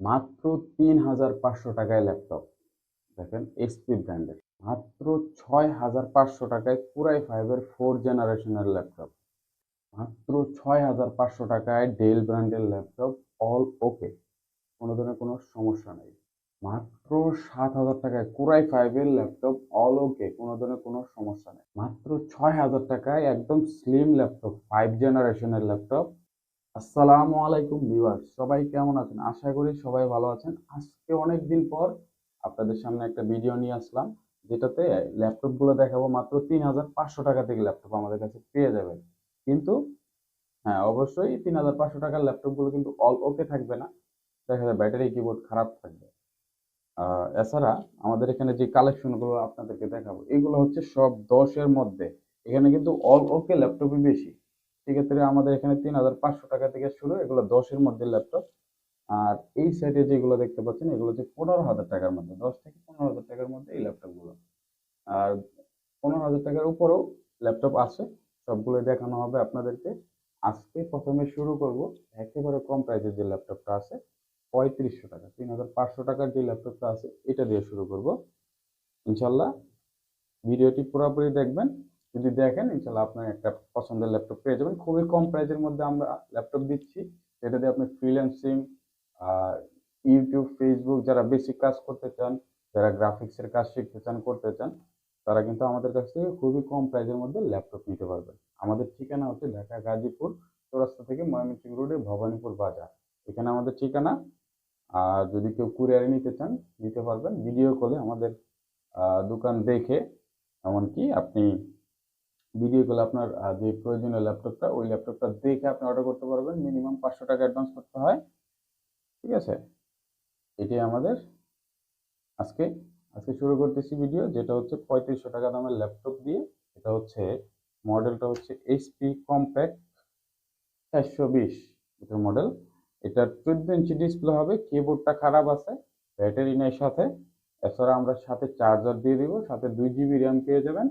মাত্র তিন হাজার পাঁচশো টাকায় ল্যাপটপ। দেখেন এইচপি ব্র্যান্ডের মাত্র ছয় হাজার পাঁচশো টাকায় পুরাই ফাইভের ফোর জেনারেশনের ল্যাপটপ। মাত্র ছয় হাজার পাঁচশো টাকায় ডেল ব্র্যান্ডের ল্যাপটপ অল ওকে কোনো ধরনের কোনো সমস্যা নেই। মাত্র সাত হাজার টাকায় কুরাই ফাইভের ল্যাপটপ অল ওকে কোনো ধরনের কোনো সমস্যা নেই। মাত্র ছয় হাজার টাকায় একদম স্লিম ল্যাপটপ ফাইভ জেনারেশনের ল্যাপটপ আসসালামু আলাইকুম ভিউয়ার্স, সবাই কেমন আছেন? আশা করি সবাই ভালো আছেন। আজকে অনেক দিন পর আপনাদের সামনে একটা ভিডিও নিয়ে আসলাম, যেটাতে ল্যাপটপগুলো দেখাবো মাত্র তিন হাজার পাঁচশো টাকা থেকে ল্যাপটপ আমাদের কাছে পেয়ে যাবেন। কিন্তু হ্যাঁ অবশ্যই তিন হাজার পাঁচশো টাকার ল্যাপটপগুলো কিন্তু অল ওকে থাকবে না। দেখা যায় ব্যাটারি কিবোর্ড খারাপ থাকবে। এছাড়া আমাদের এখানে যে কালেকশনগুলো আপনাদেরকে দেখাবো, এগুলো হচ্ছে সব দশের মধ্যে। এখানে কিন্তু অল ওকে ল্যাপটপই বেশি। সেক্ষেত্রে আমাদের এখানে তিন হাজার পাঁচশো টাকা থেকে শুরু, এগুলো দশের মধ্যে ল্যাপটপ আর এই সাইডে যেগুলো দেখতে পাচ্ছেন, এগুলো হচ্ছে পনেরো হাজার টাকার মধ্যে, দশ থেকে পনেরো হাজার টাকার মধ্যে এই ল্যাপটপগুলো আর পনেরো হাজার টাকার উপরেও ল্যাপটপ আছে সবগুলো দেখানো হবে আপনাদেরকে। আজকে প্রথমে শুরু করব, একেবারে কম প্রাইসের যে ল্যাপটপটা আছে, পঁয়ত্রিশশো টাকা, তিন হাজার পাঁচশো টাকার যে ল্যাপটপটা আছে, এটা দিয়ে শুরু করব। ইনশাল্লাহ, ভিডিওটি পুরোপুরি দেখবেন। যদি দেখেন, ইনশাল্লাহ আপনার একটা পছন্দের ল্যাপটপ পেয়ে যাবেন। খুবই কম প্রাইসের মধ্যে আমরা ল্যাপটপ দিচ্ছি। যেটা দিয়ে আপনি ফ্রিল্যান্সিং ইউটিউব ফেসবুক যারা বেসিক কাজ করতে চান, যারা গ্রাফিক্সের কাজ শিখতে চান, করতে চান, তারা কিন্তু আমাদের কাছ থেকে খুবই কম প্রাইসের মধ্যে ল্যাপটপ নিতে পারবেন। আমাদের ঠিকানা হচ্ছে ঢাকা গাজীপুর, চৌরাস্তা থেকে ময়মনসিংহ রোডে ভবানীপুর বাজার। এখানে আমাদের ঠিকানা। আর যদি কেউ কুরিয়ারে নিতে চান, নিতে পারবেন। ভিডিও কলে আমাদের দোকান দেখে, এমনকি আপনি ভিডিও কলে আপনার যে প্রয়োজনীয় ল্যাপটপটা ওই ল্যাপটপটা দেখে আপনি অর্ডার করতে পারবেন। মিনিমাম পাঁচশো টাকা অ্যাডভান্স করতে হয়। ঠিক আছে? এটাই আমাদের আজকে আজকে শুরু করতেছি ভিডিও যেটা হচ্ছে পঁয়ত্রিশশো টাকা দামের ল্যাপটপ দিয়ে। এটা হচ্ছে মডেলটা হচ্ছে এইচপি কম্প্যাক্ট চারশো বিশ এটার মডেল এটা চোদ্দ ইঞ্চি ডিসপ্লে হবে কিবোর্ডটা খারাপ আছে ব্যাটারি নেই সাথে। এছাড়া আমরা সাথে চার্জার দিয়ে দিব, সাথে দুই জিবি র্যাম পেয়ে যাবেন।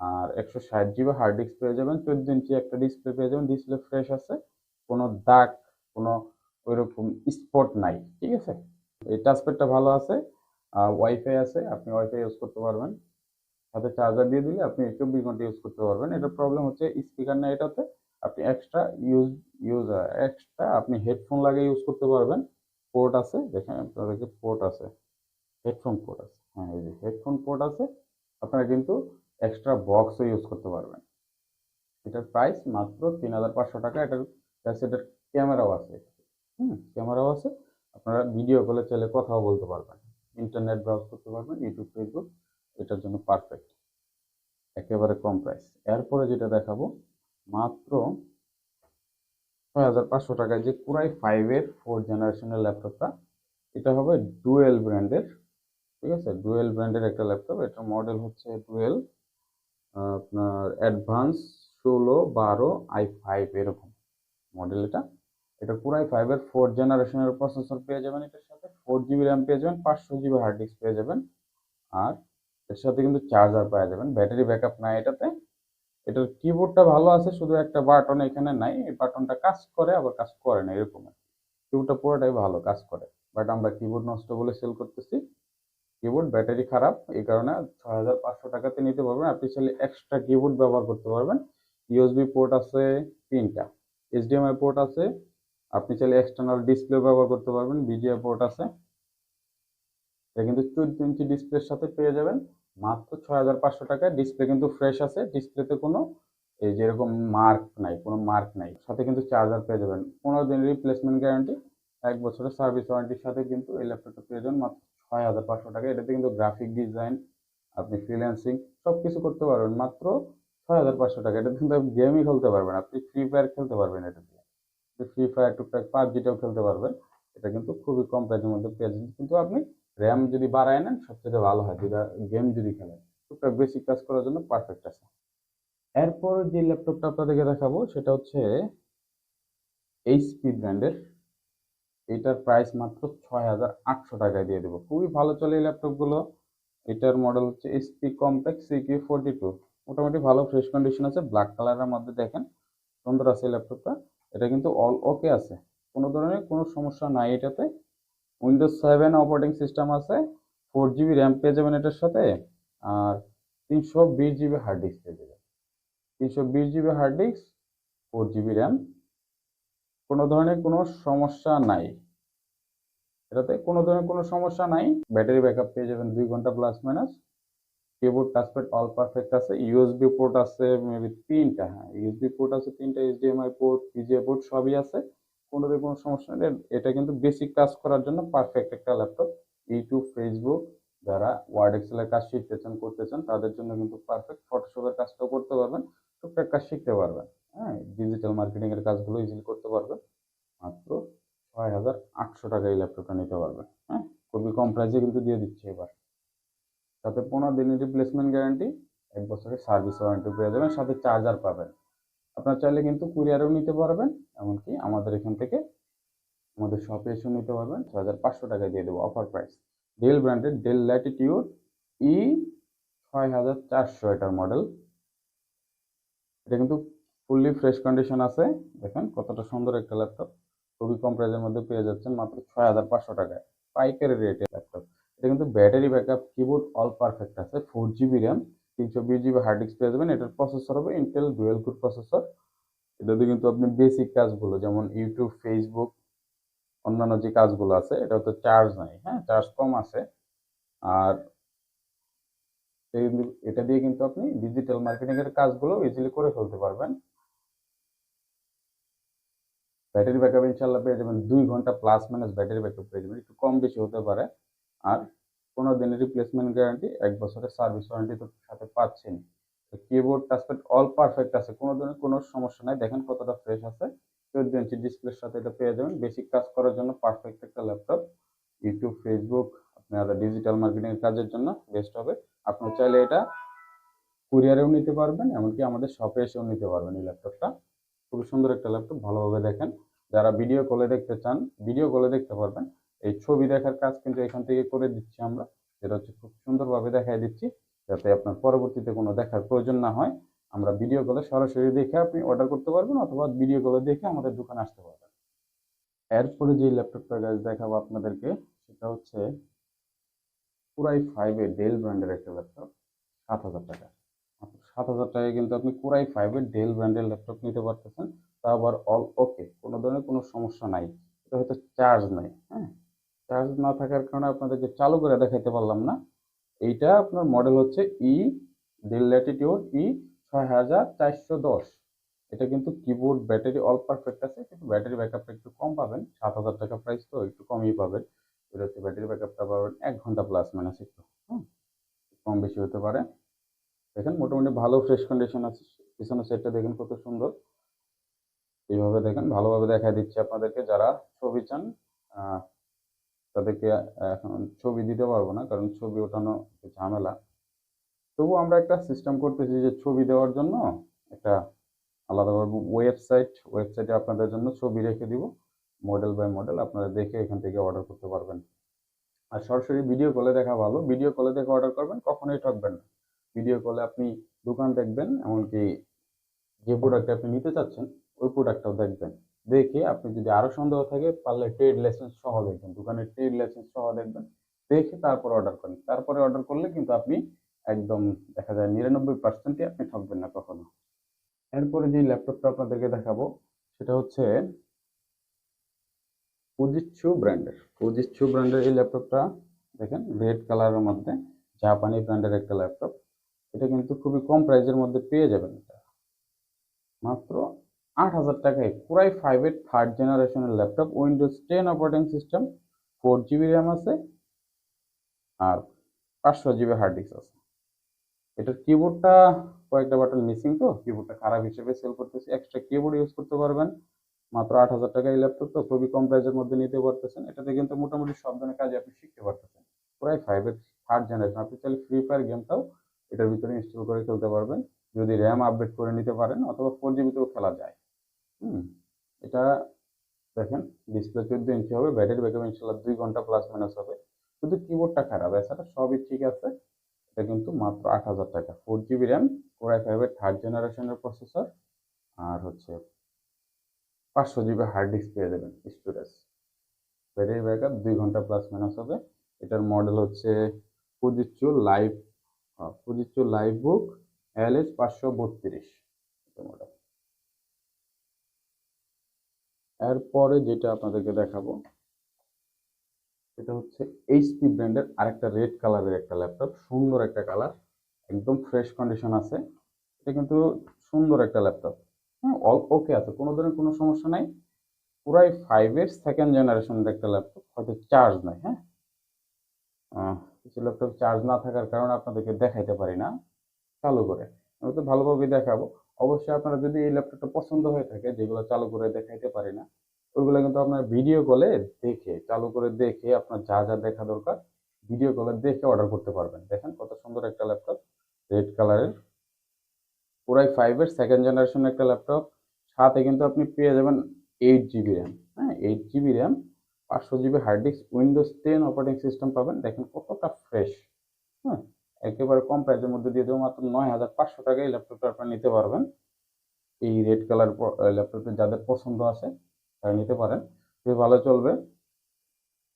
আর একশো ষাট জিবি হার্ড ডিস্ক পেয়ে যাবেন, চোদ্দ ইঞ্চি একটা ডিসপ্লে পেয়ে যাবেন ডিসপ্লে ফ্রেশ আছে, কোনো দাগ কোনো ওইরকম স্পট নাই, ঠিক আছে? এই টাচপ্যাডটা ভালো আছে ওয়াইফাই আছে, আপনি ওয়াইফাই ইউজ করতে পারবেন। সাথে চার্জার দিয়ে দিলে আপনি চব্বিশ ঘণ্টা ইউজ করতে পারবেন। এটা প্রবলেম হচ্ছে স্পিকার না এটাতে, আপনি এক্সট্রা ইউজ ইউজ এক্সট্রা আপনি হেডফোন লাগিয়ে ইউজ করতে পারবেন। পোর্ট আছে, দেখেন আপনাদেরকে পোর্ট আছে হেডফোন পোর্ট আছে হ্যাঁ এই যে হেডফোন পোর্ট আছে, আপনারা কিন্তু এক্সট্রা বক্সও ইউজ করতে পারবেন। এটার প্রাইস মাত্র তিন হাজার পাঁচশো টাকা। এটার প্লাস এটার ক্যামেরাও আছে। হুম ক্যামেরাও আছে। আপনারা ভিডিও কলে চাইলে কথাও বলতে পারবেন। ইন্টারনেট ব্রাউজ করতে পারবেন ইউটিউব ফেসবুক এটার জন্য পারফেক্ট একেবারে কম প্রাইস এরপরে যেটা দেখাবো, মাত্র ছয় হাজার পাঁচশো টাকায় যে কুরাই ফাইভের ফোর জেনারেশনের ল্যাপটপটা এটা হবে ডুয়েল ব্র্যান্ডের ঠিক আছে? ডুয়েল ব্র্যান্ডের একটা ল্যাপটপ এটার মডেল হচ্ছে ডুয়েল আপনার অ্যাডভান্স ষোলো বারো আই ফাইভ এরকম মডেল এটা। এটা পুরাই ফাইভের ফোর জেনারেশনের প্রসেসর পেয়ে যাবেন এটার সাথে। ফোর জিবি র্যাম পেয়ে যাবেন, পাঁচশো জিবি হার্ড ডিস্ক পেয়ে যাবেন। আর এর সাথে কিন্তু চার্জার পেয়ে যাবেন। ব্যাটারি ব্যাকআপ নাই এটাতে। এটার কিবোর্ডটা ভালো আছে, শুধু একটা বাটন এখানে নাই। এই বাটনটা কাজ করে, আবার কাজ করে না, এরকম কিবোর্ডটা পুরোটাই ভালো, কাজ করে। বাট আমরা কিবোর্ড নষ্ট বলে সেল করতেছি। কিবোর্ড, ব্যাটারি খারাপ, এই কারণে পাঁচশো টাকাতে নিতে পারবেন। আপনি চাইলে এক্সট্রা কিবোর্ড ব্যবহার করতে পারবেন। ইউএসবি পোর্ট আছে তিনটা। এইচডিএমআই পোর্ট আছে, আপনি চাইলে এক্সটার্নাল ডিসপ্লে ব্যবহার করতে পারবেন বিজিআই পোর্ট আছে। এটা কিন্তু চোদ্দ ইঞ্চি ডিসপ্লের সাথে পেয়ে যাবেন। মাত্র ছয় হাজার পাঁচশো টাকায় ডিসপ্লে কিন্তু ফ্রেশ আছে। ডিসপ্লেতে কোনো, এই যেরকম মার্ক নাই, কোনো মার্ক নাই। সাথে কিন্তু চার্জার পেয়ে যাবেন। পনেরো দিনের রিপ্লেসমেন্ট গ্যারান্টি এক বছরের সার্ভিস ওয়ারেন্টির সাথে কিন্তু এই ল্যাপটপটা পেয়ে যাবেন। মাত্র ছয় হাজার পাঁচশো টাকা। এটাতে কিন্তু গ্রাফিক ডিজাইন আপনি ফ্রিল্যান্সিং সব কিছু করতে পারবেন। মাত্র ছয় হাজার পাঁচশো টাকা। এটাতে কিন্তু আপনি গেমই খেলতে পারবেন। আপনি ফ্রি ফায়ার খেলতে পারবেন এটা দিয়ে ফ্রি ফায়ার টুকটাক পাবজিটাও খেলতে পারবেন। এটা কিন্তু খুবই কম প্রাইসের মধ্যে পেয়ে কিন্তু আপনি র্যাম যদি বাড়ায় নেন, সবচেয়ে ভালো হয়। যেটা গেম যদি খেলেন। টুকটাক বেসিক কাজ করার জন্য পারফেক্ট আছে। এরপর যে ল্যাপটপটা আপনাদেরকে দেখাবো, সেটা হচ্ছে এইচপি ব্র্যান্ডের এটার প্রাইস মাত্র ছয় হাজার আটশো টাকায় দিয়ে দেবো। খুবই ভালো চলে এই ল্যাপটপগুলো এটার মডেল হচ্ছে HP complex CQ forty two মোটামুটি ভালো ফ্রেশ কন্ডিশন আছে ব্ল্যাক কালারের মধ্যে দেখেন, সুন্দর আছে এই ল্যাপটপটা এটা কিন্তু অল ওকে আছে, কোনো ধরনের কোনো সমস্যা নাই এটাতে। উইন্ডোজ সেভেন অপারেটিং সিস্টেম আছে ফোর জিবি র্যাম পেয়ে যাবেন এটার সাথে, আর তিনশো বিশ জিবি হার্ড ডিস্ক পেয়ে যাবেন। তিনশো বিশ GB hard disk four GB RAM কোনো ধরনের কোনো সমস্যা নাই। এটাতে কোনো ধরনের কোনো সমস্যা নাই। ব্যাটারি ব্যাকআপ পেয়ে যাবেন দুই ঘণ্টা plus minus keyboard touchpad all perfect আছে। ইউএসবি পোর্ট আছে মেবি তিনটা। হ্যাঁ ইউএসবি পোর্ট আছে, তিনটা এইচডিএমআই পোর্ট পিজিএ পোর্ট সবই আছে। কোনো দিকে কোনো সমস্যা নেই। এটা কিন্তু বেসিক কাজ করার জন্য পারফেক্ট একটা ল্যাপটপ ইউটিউব ফেসবুক যারা ওয়ার্ড এক্সেলের কাজ শিখতে চান করতে চান তাদের জন্য কিন্তু পারফেক্ট ফটোশপের কাজটাও করতে পারবেন, টুকটাক কাজ শিখতে পারবেন। হ্যাঁ ডিজিটাল মার্কেটিং এর কাজগুলো ইজিলি করতে পারবেন মাত্র ছয় হাজার আটশো টাকা এই ল্যাপটপটা নিতে পারবেন হ্যাঁ খুবই কম প্রাইসে কিন্তু দিয়ে দিচ্ছে এবার। সাথে পনেরো দিনের রিপ্লেসমেন্ট গ্যারান্টি এক বছরের সার্ভিস ওয়ারেন্টি পেয়ে যাবেন, সাথে চার্জার পাবেন। আপনার চাইলে কিন্তু কুরিয়ারেও নিতে পারবেন, এমনকি আমাদের এখান থেকে আমাদের শপে এসেও নিতে পারবেন। ছ হাজার পাঁচশো টাকায় দিয়ে দেবো অফার প্রাইস ডেল ব্র্যান্ডের ডেল ল্যাটিটিউড ই ছয় হাজার চারশো এটার মডেল এটা কিন্তু ফুললি ফ্রেশ কন্ডিশন আছে। দেখেন কতটা সুন্দর একটা ল্যাপটপ খুবই কম প্রাইসের মধ্যে পেয়ে যাচ্ছেন মাত্র ছয় হাজার পাঁচশো টাকায়। পাইকারি রেটে ল্যাপটপ এটা কিন্তু battery backup keyboard all perfect আছে। ফোর জিবি র্যাম তিনশো বিশ জিবি হার্ড ডিস্ক পেয়ে যাবেন। এটার প্রসেসর হবে ইন্টেল ডুয়েল গুড প্রসেসর এটাতে কিন্তু আপনি বেসিক কাজগুলো যেমন ইউটিউব ফেসবুক অন্যান্য যে কাজগুলো আছে এটা তো চার্জ নাই হ্যাঁ? চার্জ কম আছে। আর এটা দিয়ে কিন্তু আপনি ডিজিটাল মার্কেটিং এর কাজগুলো ইজিলি করে ফেলতে পারবেন। ব্যাটারি ব্যাকআপ ইনশাল্লাহ পেয়ে যাবেন। দুই ঘণ্টা প্লাস মাইনাস ব্যাটারি ব্যাকআপ পেয়ে যাবেন। একটু কম বেশি হতে পারে। আর পনেরো দিনের রিপ্লেসমেন্ট গ্যারান্টি এক বছরের সার্ভিস ওয়ারেন্টি তো সাথে পাচ্ছেন। কিবোর্ড টাচপ্যাড অল পারফেক্ট আছে। কোনো ধরনের কোনো সমস্যা নাই। দেখেন কতটা ফ্রেশ আছে। চোদ্দ ইঞ্চি ডিসপ্লের সাথে এটা পেয়ে যাবেন। বেসিক কাজ করার জন্য পারফেক্ট একটা ল্যাপটপ ইউটিউব ফেসবুক আপনার ডিজিটাল মার্কেটিং কাজের জন্য বেস্ট হবে। আপনি চাইলে এটা কুরিয়ারেও নিতে পারবেন, এমনকি আমাদের শপে এসেও নিতে পারবেন এই ল্যাপটপটা খুবই সুন্দর একটা ল্যাপটপ ভালোভাবে দেখেন। যারা ভিডিও কলে দেখতে চান ভিডিও কলে দেখতে পারবেন। এই ছবি দেখার কাজ কিন্তু এখান থেকে করে দিচ্ছি আমরা। যেটা হচ্ছে খুব সুন্দরভাবে দেখাই দিচ্ছি, যাতে আপনার পরবর্তীতে কোনো দেখার প্রয়োজন না হয়। আমরা ভিডিও কলে সরাসরি দেখে আপনি অর্ডার করতে পারবেন, অথবা ভিডিও কলে দেখে আমাদের দোকানে আসতে পারবেন। এরপরে যে ল্যাপটপটা গাছ দেখাবো আপনাদেরকে, সেটা হচ্ছে পুরাই ফাইভে ডেল ব্র্যান্ডের একটা ল্যাপটপ সাত হাজার টাকা। সাত হাজার টাকায় কিন্তু আপনি পুরাই ফাইভের ডেল ব্র্যান্ডের ল্যাপটপ নিতে পারতেছেন। তা আবার অল ওকে কোনো ধরনের কোনো সমস্যা নাই। এটা হয়তো চার্জ নাই হ্যাঁ? চার্জ না থাকার কারণে আপনাদেরকে চালু করে দেখাইতে পারলাম না, এইটা আপনার মডেল হচ্ছে ই ডেল ল্যাটিটিউড ই ছয় হাজার চারশো দশ। এটা কিন্তু কিবোর্ড ব্যাটারি অল পারফেক্ট আছে, কিন্তু ব্যাটারি ব্যাকআপটা একটু কম পাবেন, সাত হাজার টাকা প্রাইস তো, একটু কমই পাবেন। এটা হচ্ছে ব্যাটারি ব্যাকআপটা পাবেন এক ঘণ্টা প্লাস মাইনাস একটু, হুম? কম বেশি হতে পারে। দেখেন, মোটামুটি ভালো ফ্রেশ কন্ডিশন আছে, পিছনের সেটটা দেখেন কত সুন্দর। এইভাবে দেখেন, ভালোভাবে দেখা দিচ্ছি আপনাদেরকে। যারা ছবি চান তাদেরকে এখন ছবি দিতে পারব না, কারণ ছবি ওঠানো ঝামেলা। তবু আমরা একটা সিস্টেম করতেছি যে ছবি দেওয়ার জন্য একটা আলাদাভাবে ওয়েবসাইট ওয়েবসাইটে আপনাদের জন্য ছবি রেখে দিব। মডেল বাই মডেল আপনারা দেখে এখান থেকে অর্ডার করতে পারবেন। আর সরাসরি ভিডিও কলে দেখা ভালো। ভিডিও কলে দেখে অর্ডার করবেন, কখনোই ঠকবেন না। ভিডিও কলে আপনি দোকান দেখবেন, এমনকি যে প্রোডাক্ট আপনি নিতে চাচ্ছেন ওই প্রোডাক্টটাও দেখবেন। দেখে আপনি যদি আরও সন্দেহ থাকে, পারলে ট্রেড লাইসেন্স সহ দেখবেন। দোকানের ট্রেড লাইসেন্স সহ দেখবেন। দেখে তারপর অর্ডার করেন। তারপরে অর্ডার করলে কিন্তু আপনি একদম দেখা যায় নিরানব্বই পার্সেন্টই আপনি ঠকবেন না কখনো। এরপরে যে ল্যাপটপটা আপনাদেরকে দেখাবো, সেটা হচ্ছে ফুজিচ্ছু ব্র্যান্ডের ফুজিচ্ছু ব্র্যান্ডের এই ল্যাপটপটা দেখেন রেড কালারের মধ্যে জাপানি ব্র্যান্ডের একটা ল্যাপটপ এটা কিন্তু খুবই কম প্রাইসের মধ্যে পেয়ে যাবেন এটা। মাত্র আট হাজার টাকায় পুরাই ফাইভের থার্ড জেনারেশনের laptop windows ten operating system four GB RAM আছে, আর পাঁচশো জিবি হার্ড ডিস্ক আছে। এটার কিবোর্ডটা কয়েকটা বাটন মিসিং তো কিবোর্ডটা খারাপ হিসেবে সেল করতেছি। এক্সট্রা কিবোর্ড ইউজ করতে পারবেন। মাত্র আট হাজার টাকা এই ল্যাপটপ তো খুবই কম প্রাইসের মধ্যে নিতে পারতেছেন। এটাতে কিন্তু মোটামুটি সব ধরনের কাজ আপনি শিখতে পারতেছেন। প্রায় ফাইভের থার্ড জেনারেশন আপনি চাইলে ফ্রি ফায়ার গেমটাও এটার ভিতরে ইনস্টল করে খেলতে পারবেন। যদি র্যাম আপডেট করে নিতে পারেন, অথবা ফোর জিবিতেও খেলা যায়। হুম, এটা দেখেন ডিসপ্লে চোদ্দ ইঞ্চি হবে? ব্যাটারি ব্যাকআপ ইনশাল্লাহ দুই ঘণ্টা প্লাস মাইনাস হবে। শুধু কিবোর্ডটা খারাপ, এছাড়া সবই ঠিক আছে। এটা কিন্তু মাত্র আট হাজার টাকা। Four GB RAM core i ফাইভের থার্ড জেনারেশনের প্রসেসর আর হচ্ছে পাঁচশো জিবি হার্ড ডিস্ক পেয়ে যাবেন স্টোরেজ ব্যাটারি ব্যাকআপ দুই ঘণ্টা প্লাস মাইনাস হবে। এটার মডেল হচ্ছে Fujitsu live Fujitsu live book L S পাঁচশো বত্রিশ। মডেল এরপরে যেটা আপনাদেরকে দেখাবো, এটা হচ্ছে এইচপি ব্র্যান্ডের আরেকটা রেড কালারের একটা ল্যাপটপ সুন্দর একটা কালার একদম ফ্রেশ কন্ডিশন আছে। এটা কিন্তু সুন্দর একটা ল্যাপটপ হ্যাঁ ওকে আছে, কোনো ধরনের কোনো সমস্যা নাই। পুরাই ফাইভের সেকেন্ড জেনারেশনের একটা ল্যাপটপ হয়তো চার্জ নাই হ্যাঁ? কিছু ল্যাপটপ চার্জ না থাকার কারণে আপনাদেরকে দেখাইতে পারি না। চালু করে, আমি তো ভালোভাবে দেখাবো। অবশ্যই আপনারা যদি এই ল্যাপটপটা পছন্দ হয়ে থাকে, যেগুলো চালু করে দেখাইতে পারি না, ওইগুলো কিন্তু আপনার ভিডিও কলে দেখে, চালু করে দেখে আপনার যা যা দেখা দরকার ভিডিও কলে দেখে অর্ডার করতে পারবেন। দেখেন কত সুন্দর একটা ল্যাপটপ রেড কালারের পুরাই ফাইভের সেকেন্ড জেনারেশন একটা ল্যাপটপ সাথে কিন্তু আপনি পেয়ে যাবেন এইট জিবি র্যাম হ্যাঁ এইট জিবি র্যাম পাঁচশো GB hard disk windows ten operating system পাবেন। দেখেন কতটা ফ্রেশ হ্যাঁ একেবারে কম প্রাইসের মধ্যে দিয়ে দেবো মাত্র নয় হাজার পাঁচশো টাকায় ল্যাপটপটা আপনারা নিতে পারবেন। এই রেড কালার ল্যাপটপটা যাদের পছন্দ আছে, তারা নিতে পারেন। খুবই ভালো চলবে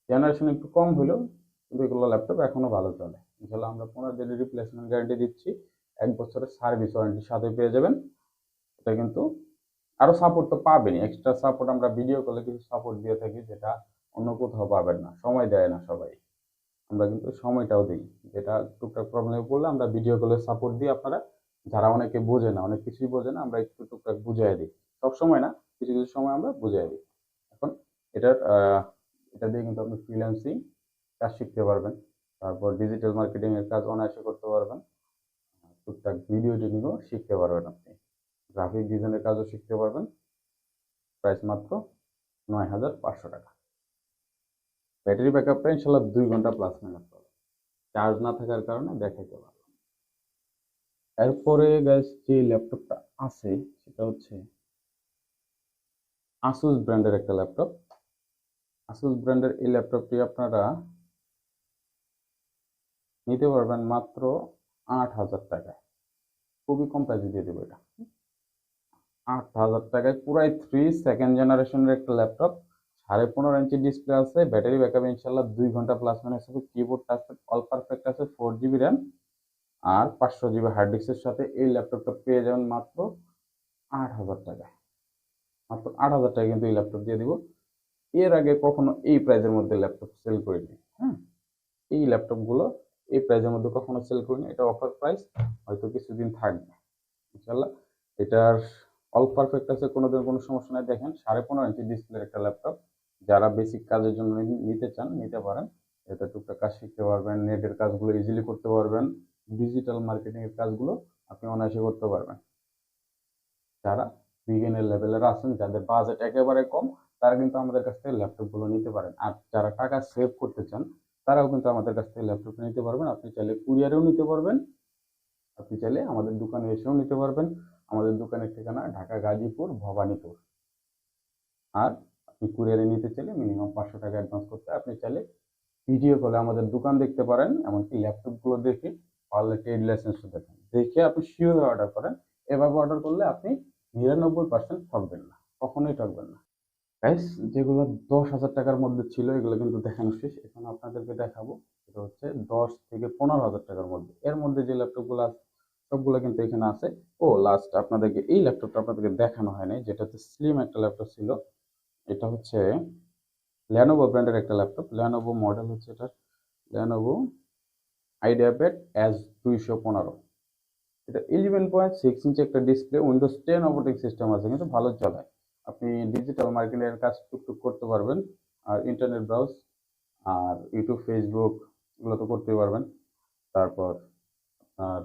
জেনারেশন একটু কম হলেও কিন্তু এগুলো ল্যাপটপ এখনও ভালো চলে। ইনশাল্লাহ আমরা পনেরো দিনের রিপ্লেসমেন্ট গ্যারান্টি দিচ্ছি। এক বছরের সার্ভিস ওয়ারেন্টির সাথে পেয়ে যাবেন। এটা কিন্তু আরও সাপোর্ট তো পাবেনই। এক্সট্রা সাপোর্ট আমরা ভিডিও কলে কিছু সাপোর্ট দিয়ে থাকি, যেটা অন্য কোথাও পাবেন না। সময় দেয় না সবাই। আমরা কিন্তু সময়টাও দিই। যেটা টুকটাক প্রবলেমে পড়লে আমরা ভিডিও কলে সাপোর্ট দিই আপনারা। যারা অনেকে বোঝে না, অনেক কিছুই বোঝে না, আমরা একটু টুকটাক বুঝিয়ে দিই। সব সময় না, কিছু কিছু সময় আমরা বুঝিয়ে দিই। এখন এটার এটা দিয়ে কিন্তু আপনি ফ্রিল্যান্সিং কাজ শিখতে পারবেন। তারপর ডিজিটাল মার্কেটিং এর কাজ অনায়াসে করতে পারবেন। টুকটাক ভিডিও এডিটিংও শিখতে পারবেন আপনি। গ্রাফিক ডিজাইনের কাজও শিখতে পারবেন। প্রাইস মাত্র নয় হাজার পাঁচশো টাকা। ব্যাটারি ব্যাকআপটা ইনশাল্লাহ দুই ঘণ্টা প্লাস মাইনাস পাবে। চার্জ না থাকার কারণে দেখাইতে পারব এরপরে গাইস যে ল্যাপটপটা আছে, সেটা হচ্ছে আসুস ব্র্যান্ডের একটা ল্যাপটপ। আসুস ব্র্যান্ডের এই ল্যাপটপটি আপনারা নিতে পারবেন মাত্র আট হাজার টাকায়। খুবই কম প্রাইসে দিয়ে দেবো এটা। আট হাজার টাকায় পুরাই থ্রি সেকেন্ড জেনারেশনের একটা ল্যাপটপ। সাড়ে পনেরো ইঞ্চি ডিসপ্লে আছে ব্যাটারি ব্যাকআপ ইনশাল্লাহ দুই ঘণ্টা প্লাস মানে হিসেবে কিবোর্ড টাচপ্যাড অল পারফেক্ট আছে ফোর জিবি র্যাম আর পাঁচশো জিবি হার্ড ডিস্কের সাথে এই ল্যাপটপটা পেয়ে যাবেন মাত্র আট হাজার টাকায় মাত্র আট হাজার টাকা কিন্তু এই ল্যাপটপ দিয়ে দিব। এর আগে কখনো এই প্রাইজের মধ্যে ল্যাপটপ সেল করিনি হ্যাঁ? এই ল্যাপটপগুলো এই প্রাইজের মধ্যে কখনো সেল করিনি, এটা অফার প্রাইস হয়তো কিছুদিন থাকবে, ইনশাল্লাহ। এটার অল পারফেক্ট আছে কোনো দিন কোনো সমস্যা নাই। দেখেন, সাড়ে পনেরো ইঞ্চি ডিসপ্লের একটা ল্যাপটপ যারা বেসিক কাজের জন্য নিতে চান, নিতে পারেন। এতে টুকটাক কাজ শিখতে পারবেন, নেটের কাজগুলো ইজিলি করতে পারবেন। ডিজিটাল মার্কেটিং এর কাজগুলো আপনি অনায়াসে করতে পারবেন। যারা বিগিনের লেভেলের আছেন, যাদের বাজেট একেবারে কম, তারা কিন্তু আমাদের কাছ থেকে ল্যাপটপগুলো নিতে পারেন। আর যারা টাকা সেভ করতে চান, তারাও কিন্তু আমাদের কাছ থেকে ল্যাপটপ নিতে পারবেন। আপনি চাইলে কুরিয়ারেও নিতে পারবেন। আপনি চাইলে আমাদের দোকানে এসেও নিতে পারবেন। আমাদের দোকানের ঠিকানা ঢাকা গাজীপুর, ভবানীপুর। আর আপনি কুরিয়ারে নিতে চাইলে মিনিমাম পাঁচশো টাকা অ্যাডভান্স করতে হয়। আপনি চাইলে ভিডিও কলে আমাদের দোকান দেখতে পারেন, এমনকি ল্যাপটপগুলো দেখে পারলে ট্রেড লাইসেন্সও দেখেন। দেখে আপনি শিওর অর্ডার করেন। এভাবে অর্ডার করলে আপনি নিরানব্বই পার্সেন্ট ঠকবেন না, কখনোই ঠকবেন না। গাইস যেগুলো দশ হাজার টাকার মধ্যে ছিল, এগুলো কিন্তু দেখানো শেষ। এখন আপনাদেরকে দেখাবো, এটা হচ্ছে দশ থেকে পনেরো হাজার টাকার মধ্যে। এর মধ্যে যে ল্যাপটপগুলো আছে, সবগুলো কিন্তু এখানে আছে। ও লাস্ট আপনাদেরকে এই ল্যাপটপটা আপনাদেরকে দেখানো হয়নি, যেটা হচ্ছে স্লিম একটা ল্যাপটপ ছিল। এটা হচ্ছে ল্যানোভো ব্র্যান্ডের একটা ল্যাপটপ ল্যানোভো মডেল হচ্ছে এটা। ল্যানোভো আইডিয়াপ্যাড এস দুইশো পনেরো। এটা ইলেভেন পয়েন্ট সিক্স ইঞ্চি একটা display windows ten operating system আছে, কিন্তু ভালো চলে। আপনি ডিজিটাল মার্কেটিংয়ের কাজ টুকটুক করতে পারবেন, আর ইন্টারনেট ব্রাউজ আর ইউটিউব ফেসবুক এগুলো তো করতেই পারবেন। তারপর আপনার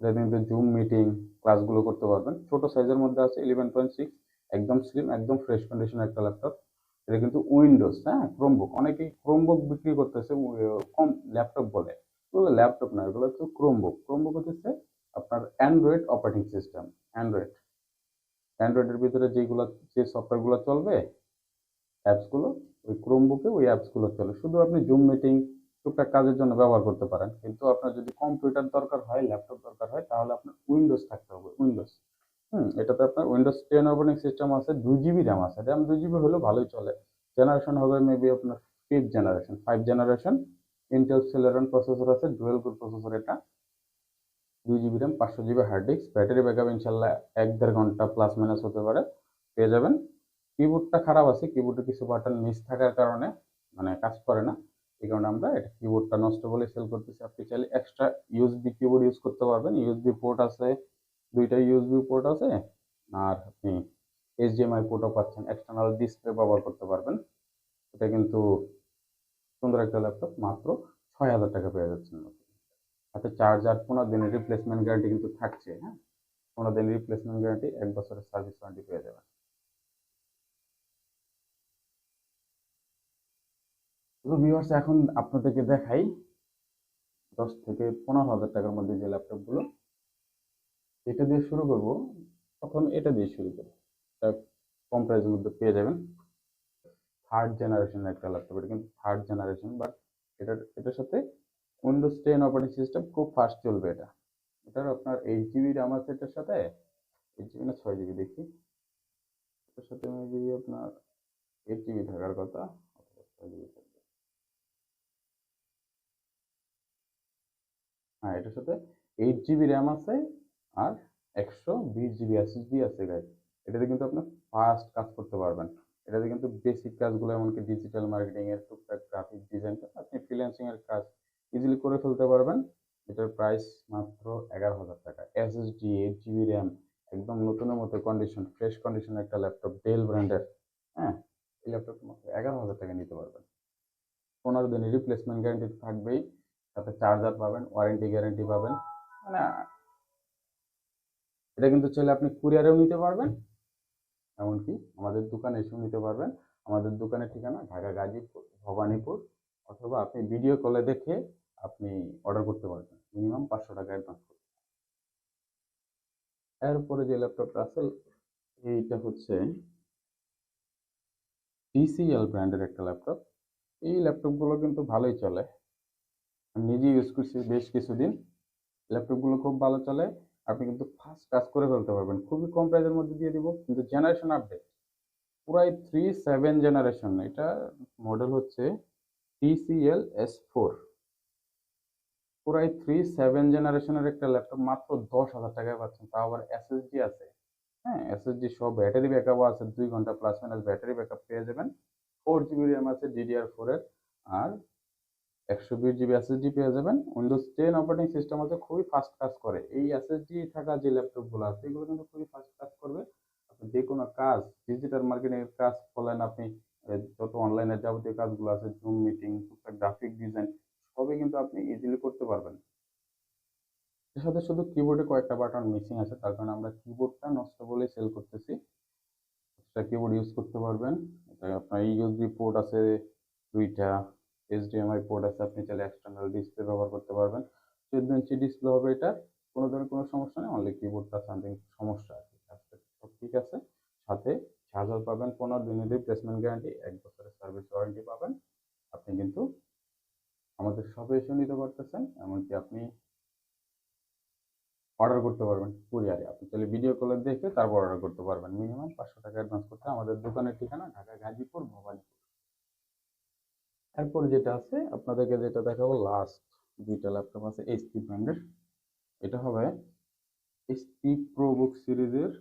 এটা কিন্তু জুম মিটিং ক্লাসগুলো করতে পারবেন। ছোট সাইজের মধ্যে আছে ইলেভেন পয়েন্ট সিক্স একদম স্লিম একদম ফ্রেশ কন্ডিশনের একটা ল্যাপটপ এটা কিন্তু উইন্ডোজ হ্যাঁ? ক্রোমবুক অনেকেই ক্রোমবুক বিক্রি করতেছে কম ল্যাপটপ বলে। এগুলো ল্যাপটপ না, এগুলো হচ্ছে ক্রোমবুক ক্রোমবুক হচ্ছে আপনার অ্যান্ড্রয়েড অপারেটিং সিস্টেম অ্যান্ড্রয়েড অ্যান্ড্রয়েডের ভিতরে যেগুলো, যে সফটওয়্যারগুলো চলবে অ্যাপসগুলো ওই ক্রোমবুকে ওই অ্যাপসগুলো চলে। শুধু আপনি জুম মিটিং টুকটাক কাজের জন্য ব্যবহার করতে পারেন। কিন্তু আপনার যদি কম্পিউটার দরকার হয় ল্যাপটপ দরকার হয়, তাহলে আপনার উইন্ডোজ থাকতে হবে উইন্ডোজ হুম, এটাতে আপনার উইন্ডোজ টেন অপারেটিং সিস্টেম আছে, দুই জিবি র্যাম আছে। র্যাম দুই জিবি হলেও ভালোই চলে। জেনারেশন হবে মেবি আপনার fifth generation five generation Intel Celeron processor আছে ডুয়েল কোর প্রসেসর এটা। দুই জিবি র্যাম পাঁচশো GB hard disk battery backup ইনশাল্লাহ এক দেড় ঘণ্টা প্লাস মাইনাস হতে পারে। পেয়ে যাবেন। কিবোর্ডটা খারাপ আছে কিবোর্ডে কিছু বাটন মিস থাকার কারণে মানে কাজ করে না। এই কারণে আমরা এটা কিবোর্ডটা নষ্ট বলে সেল করতেছি। আপনি চাইলে এক্সট্রা ইউএসবি কিবোর্ড ইউজ করতে পারবেন। ইউএসবি পোর্ট আছে দুইটা ইউএসবি পোর্ট আছে, আর আপনি এইচডিএমআই পোর্টও পাচ্ছেন। এক্সটার্নাল ডিসপ্লে ব্যবহার করতে পারবেন। এটা কিন্তু সুন্দর একটা ল্যাপটপ মাত্র ছয় হাজার টাকা পেয়ে যাচ্ছেন সাথে চার্জার পনেরো দিনের রিপ্লেসমেন্ট গ্যারান্টি কিন্তু থাকছে হ্যাঁ? পনেরো দিনের রিপ্লেসমেন্ট গ্যারান্টি এক বছরের সার্ভিস ওয়ারেন্টি পেয়ে যাবেন। তো ভিউয়ার্স এখন আপনাদেরকে দেখাই দশ থেকে পনেরো হাজার টাকার মধ্যে যে ল্যাপটপগুলো এটা দিয়ে শুরু করব। তখন এটা দিয়ে শুরু করব। এটা কম প্রাইসের মধ্যে পেয়ে যাবেন। থার্ড জেনারেশনের একটা ল্যাপটপ এটা কিন্তু থার্ড জেনারেশন বাট এটার এটার সাথে উইন্ডোজ টেন অপারেটিং সিস্টেম খুব ফাস্ট চলবে এটা। এটার আপনার এইট জিবি র্যাম আছে এটার সাথে। এইট জিবি না ছয় জিবি দেখি। এটার সাথে মেবি আপনার এইট জিবি থাকার কথা, ছয় জিবি থাকবে। হ্যাঁ এটার সাথে এইট জিবি র্যাম আছে আর একশো বিশ জিবি এসএসডি আছে গাইড এটাতে কিন্তু আপনি ফাস্ট কাজ করতে পারবেন। এটাতে কিন্তু বেসিক কাজগুলো, এমনকি ডিজিটাল মার্কেটিং এর টুকটাক গ্রাফিক ডিজাইন আপনি ফ্রিল্যান্সিং এর কাজ ইজিলি করে ফেলতে পারবেন। এটার প্রাইস মাত্র এগারো হাজার টাকা। এসএসডি এইট জিবি র্যাম একদম নতুনের মতো কন্ডিশন ফ্রেশ কন্ডিশন একটা ল্যাপটপ ডেল ব্র্যান্ডের হ্যাঁ? এই ল্যাপটপটা মাত্র এগারো হাজার টাকা নিতে পারবেন। পনেরো দিনের রিপ্লেসমেন্ট গ্যারান্টি থাকবেই। সাথে চার্জার পাবেন ওয়ারেন্টি গ্যারান্টি পাবেন। মানে এটা কিন্তু চাইলে আপনি কুরিয়ারেও নিতে পারবেন, এমনকি আমাদের দোকানে এসেও নিতে পারবেন। আমাদের দোকানের ঠিকানা ঢাকা গাজীপুর, ভবানীপুর, অথবা আপনি ভিডিও কলে দেখে আপনি অর্ডার করতে পারবেন। মিনিমাম পাঁচশো টাকা অ্যাডভান্স করতে এরপরে যে ল্যাপটপটা আছে, এইটা হচ্ছে টিসিএল ব্র্যান্ডের একটা ল্যাপটপ এই ল্যাপটপগুলো কিন্তু ভালোই চলে। নিজে ইউজ করছি বেশ কিছুদিন। ল্যাপটপগুলো খুব ভালো চলে। আপনি কিন্তু ফাস্ট কাজ করে ফেলতে পারবেন। খুবই কম প্রাইসের মধ্যে দিয়ে দিব, কিন্তু জেনারেশন আপডেট পুরাই থ্রি সেভেন জেনারেশন এটা মডেল হচ্ছে টিসিএল এস ফোর পুরাই থ্রি সেভেন জেনারেশনের একটা ল্যাপটপ মাত্র দশ হাজার টাকায় পাচ্ছেন। তাও আবার এসএসডি আছে। হ্যাঁ এসএসডি সব ব্যাটারি ব্যাকআপও আছে। দুই ঘণ্টা প্লাস মাইনাস ব্যাটারি ব্যাকআপ পেয়ে যাবেন। ফোর জিবি র্যাম আছে ডিডিআর ফোরের আর একশো বিশ জিবি এসএসডি পেয়ে যাবেন। উইন্ডোজ টেন অপারেটিং সিস্টেম আছে, খুবই ফাস্ট কাজ করে। এই এসএসডি থাকা যে ল্যাপটপগুলো আছে, এগুলো কিন্তু খুবই ফাস্ট কাজ করবে। আপনি যে কোনো কাজ ডিজিটাল মার্কেটিং এর কাজ করলেন আপনি যত অনলাইনে যাবতীয় কাজগুলো আছে জুম মিটিং গ্রাফিক ডিজাইন সবই কিন্তু আপনি ইজিলি করতে পারবেন। এর সাথে শুধু কিবোর্ডে কয়েকটা বাটন মিসিং আছে, তার কারণে আমরা কিবোর্ডটা নষ্ট বলে সেল করতেছি। এক্সট্রা কিবোর্ড ইউজ করতে পারবেন। আপনার ইউএসবি পোর্ট আছে, দুইটা। এইচডিএমআই পোর্ট আছে, আপনি চাইলে এক্সটার্নাল ডিসপ্লে ব্যবহার করতে পারবেন। চোদ্দ ইঞ্চি ডিসপ্লে হবে এটা, কোনো ধরনের কোনো সমস্যা নেই অনলি কিবোর্ডটা সামথিং সমস্যা আছে সব ঠিক আছে। সাথে চার্জার পাবেন পনেরো দিনের রিপ্লেসমেন্ট গ্যারান্টি এক বছরের সার্ভিস ওয়ারেন্টি পাবেন। আপনি কিন্তু আমাদের শপে এসে নিতে পারতেছেন, এমনকি আপনি অর্ডার করতে পারবেন কুরিয়ারে আপনি তাহলে ভিডিও কলে দেখে তারপর অর্ডার করতে পারবেন। মিনিমাম পাঁচশো টাকা অ্যাডভান্স করতে আমাদের দোকানের ঠিকানা ঢাকা গাজীপুর, ভবানীপুর। এরপর যেটা আছে, আপনাদেরকে যেটা দেখাবো লাস্ট দুইটা ল্যাপটপ আছে এইচপি ব্র্যান্ডের এটা হবে এইচপি প্রোবুক সিরিজের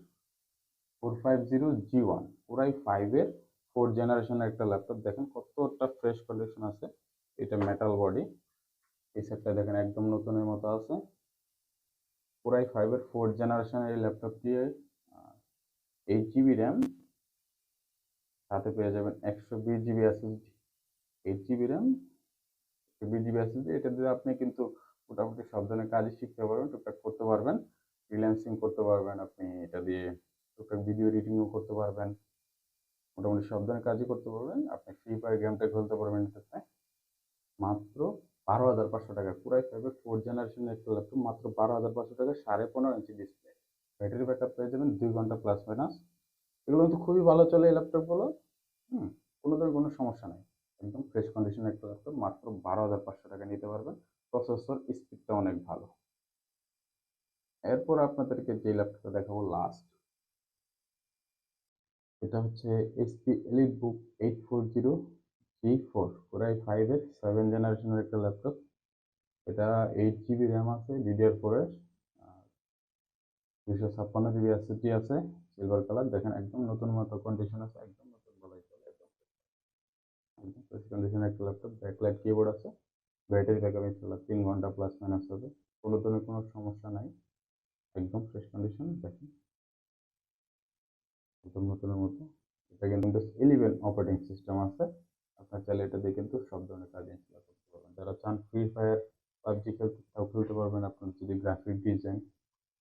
four five zero G one পুরাই ফাইভের ফোর জেনারেশনের একটা ল্যাপটপ দেখেন কতটা ফ্রেশ কন্ডিশন আছে, এটা মেটাল বডি এই সেটটা দেখেন একদম নতুনের মতো আছে। পুরাই ফাইভের ফোর জেনারেশনের এই ল্যাপটপ দিয়ে এইট জিবি র্যাম সাথে পেয়ে যাবেন একশো বিশ GB SSD eight GB RAM বিশ জিবি এসএসডি এটা দিয়ে আপনি কিন্তু মোটামুটি সব ধরনের কাজই শিখতে পারবেন, টুকটাক করতে পারবেন ফ্রিল্যান্সিং করতে পারবেন, আপনি এটা দিয়ে টুকটাক ভিডিও এডিটিংও করতে পারবেন। মোটামুটি সব ধরনের কাজই করতে পারবেন, আপনি ফ্রি ফায়ার গেমটা খেলতে পারবেন এটাতে। মাত্র বারো হাজার পাঁচশো টাকা, পুরাই ফাইভের ফোর জেনারেশনের একটা ল্যাপটপ মাত্র বারো হাজার পাঁচশো টাকা, সাড়ে পনেরো ইঞ্চি ডিসপ্লে ব্যাটারি ব্যাকআপ পেয়ে যাবেন, দুই ঘণ্টা প্লাস মাইনাস এগুলো কিন্তু খুবই ভালো চলে এই ল্যাপটপগুলো হুম কোনো ধরনের কোনো সমস্যা নেই। একদম ফ্রেশ কন্ডিশনের একটা ল্যাপটপ মাত্র বারো হাজার পাঁচশো টাকা নিতে পারবেন। প্রসেসর স্পিডটা অনেক ভালো। এরপর আপনাদেরকে যে ল্যাপটপটা দেখাবো লাস্ট এটা হচ্ছে HP elite book eight four zero G four core i ফাইভের সেভেন জেনারেশনের একটা ল্যাপটপ এটা এইট জিবি র্যাম আছে ডিডিআর ফোরের দুশো ছাপ্পান্ন জিবি এসএসডি আছে সিলভার কালার দেখেন একদম নতুন মতো কন্ডিশন আছে, একদম নতুন বলাই চলে একদম ফ্রেশ কন্ডিশনের একটা ল্যাপটপ ব্যাকলাইট কিবোর্ড আছে। ব্যাটারি ব্যাকআপ ইনশাল্লাহ তিন ঘণ্টা প্লাস মাইনাস হবে। কোনো ধরনের কোনো সমস্যা নাই। একদম ফ্রেশ কন্ডিশন দেখেন। একদম নতুনের মতো। এটা কিন্তু উইন্ডোজ ইলেভেন অপারেটিং সিস্টেম আছে। আপনার চাইলে এটা দিয়ে কিন্তু সব ধরনের কাজ ইনস্টল করতে পারবেন। যারা চান ফ্রি ফায়ার পাবজি খেলতে, তাও খেলতে পারবেন। আপনার যদি গ্রাফিক ডিজাইন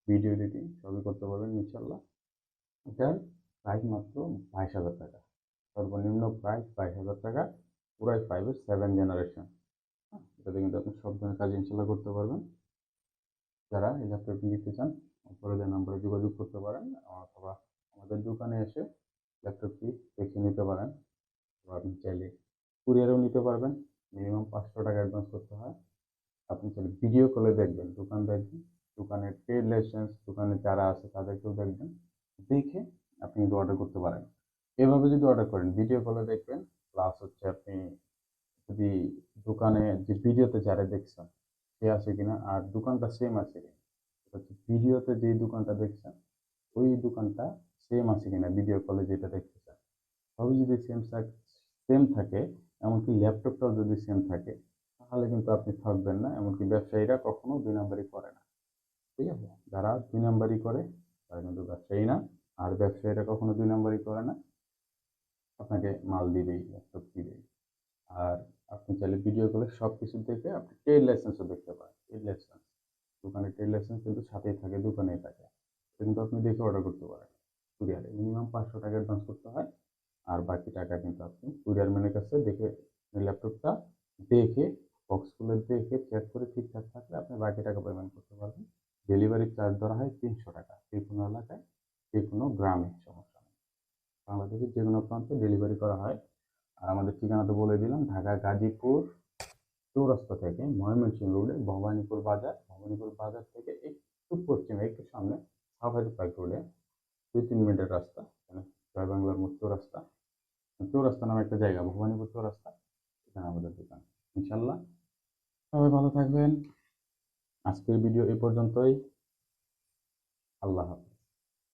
ভিডিও এডিটিং সবই করতে পারবেন ইনশাল্লাহ। এটার প্রাইস মাত্র বাইশ হাজার টাকা। সর্বনিম্ন প্রাইস বাইশ হাজার টাকা, পুরাই ফাইভের সেভেন জেনারেশন এটাতে কিন্তু আপনি সব ধরনের কাজ ইনশাল্লাহ করতে পারবেন। যারা এই ল্যাপটপটি নিতে চান দেওয়া নাম্বারে যোগাযোগ করতে পারেন, অথবা আমাদের দোকানে এসে ল্যাপটপটি দেখে নিতে পারেন, বা আপনি চাইলে কুরিয়ারেও নিতে পারবেন। মিনিমাম পাঁচশো টাকা অ্যাডভান্স করতে হয়। আপনি চাইলে ভিডিও কলে দেখবেন, দোকান দেখবেন, দোকানের ট্রেড লাইসেন্স দোকানে যারা আছে তাদেরকেও দেখবেন। দেখে আপনি কিন্তু অর্ডার করতে পারেন। এভাবে যদি অর্ডার করেন ভিডিও কলে দেখবেন প্লাস হচ্ছে আপনি যদি দোকানে যে ভিডিওতে যারা দেখছেন, সে আছে কিনা, আর দোকানটা সেম আছে কিনা ভিডিওতে যে দোকানটা দেখছেন, ওই দোকানটা সেম আছে কিনা ভিডিও কলে যেটা দেখতেছেন। সবই যদি সেম সেম থাকে, এমনকি ল্যাপটপটাও যদি সেম থাকে, তাহলে কিন্তু আপনি থাকবেন না, এমনকি ব্যবসায়ীরা কখনো দুই নাম্বারই করে না। ঠিক আছে? যারা দুই নাম্বারই করে, তারা কিন্তু ব্যবসায়ী না, আর ব্যবসায়ীরা কখনো দুই নাম্বারই করে না। আপনাকে মাল দিবেই ল্যাপটপ দিবেই। আর আপনি চাইলে ভিডিও কলে সব কিছু দেখে আপনি ট্রেড লাইসেন্সও দেখতে পারেন ট্রেড লাইসেন্স দোকানে ট্রেড লাইসেন্স কিন্তু সাথেই থাকে, দোকানেই থাকে। এটা কিন্তু আপনি দেখে অর্ডার করতে পারেন। কুরিয়ারে মিনিমাম পাঁচশো টাকা অ্যাডভান্স করতে হয়। আর বাকি টাকা কিন্তু আপনি কুরিয়ার ম্যানের কাছে দেখে ল্যাপটপটা দেখে বক্স খুলে দেখে চেক করে ঠিকঠাক থাকলে আপনি বাকি টাকা পেমেন্ট করতে পারবেন। ডেলিভারি চার্জ ধরা হয় তিনশো টাকা, যে কোনো এলাকায়, যে কোনো গ্রামে সমস্যা। বাংলাদেশের যে কোনো প্রান্তে ডেলিভারি করা হয়। আর আমাদের ঠিকানা তো বলে দিলাম, ঢাকা গাজীপুর চৌরাস্তা থেকে ময়মনসিংহ রোডে ভবানীপুর বাজার। ভবানীপুর বাজার থেকে একটু পশ্চিমে, একটু সামনে সাফারি পার্ক রোডে দুই তিন মিনিটের রাস্তা জয় বাংলার মোট চৌরাস্তা। চৌরাস্তা নামে একটা জায়গা, ভবানীপুর চৌরাস্তা, এখানে আমাদের দোকান। ইনশাল্লাহ সবাই ভালো থাকবেন। আজকের ভিডিও এই পর্যন্তই। আল্লাহ হাফিজ।